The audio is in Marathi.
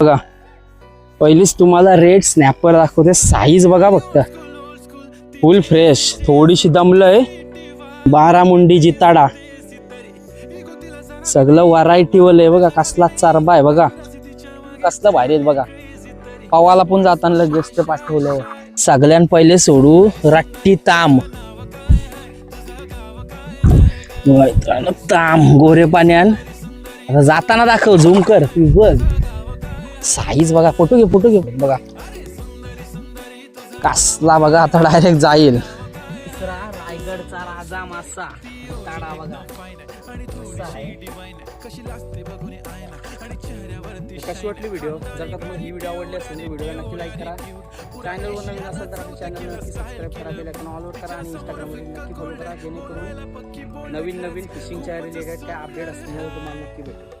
बघा. पहिलीच तुम्हाला रेड स्नॅपर दाखवते. साईज बघा फक्त. फुल फ्रेश थोडीशी दमलंय. बारा मुंडी जिताडा. सगळं व्हरायटीवल आहे बघा. कसला चारबा आहे बघा. कसलं भारी बघा. पवाला पण जाताना लगेच ते पाठवलं सगळ्यां पहिले सोडू. रट्टी ताम. ताम. गोरे पाण्यान. आता जाताना दाखव. झूम कर. बघ. साईज बघा फोटो घे फोटो घे. बघा. कसला बघा आता डायरेक्ट जाईल. रायगडचा राजा मासा. ताडा बघा. कशी वाटली व्हिडिओ जर का तुम्हाला ही व्हिडिओ आवडली असेल तर व्हिडिओला नक्की लाईक करा. चॅनलवर नवीन असेल तर आपल्या चॅनल नक्की सबस्क्राईब करा. बेल आयकॉन ऑलवर करा आणि इंस्टाग्रामवर नक्की फॉलो करा. जेणेकरून नवीन नवीन फिशिंगच्या रिलेटेड काय अपडेट असतील तुम्हाला नक्की भेटेल.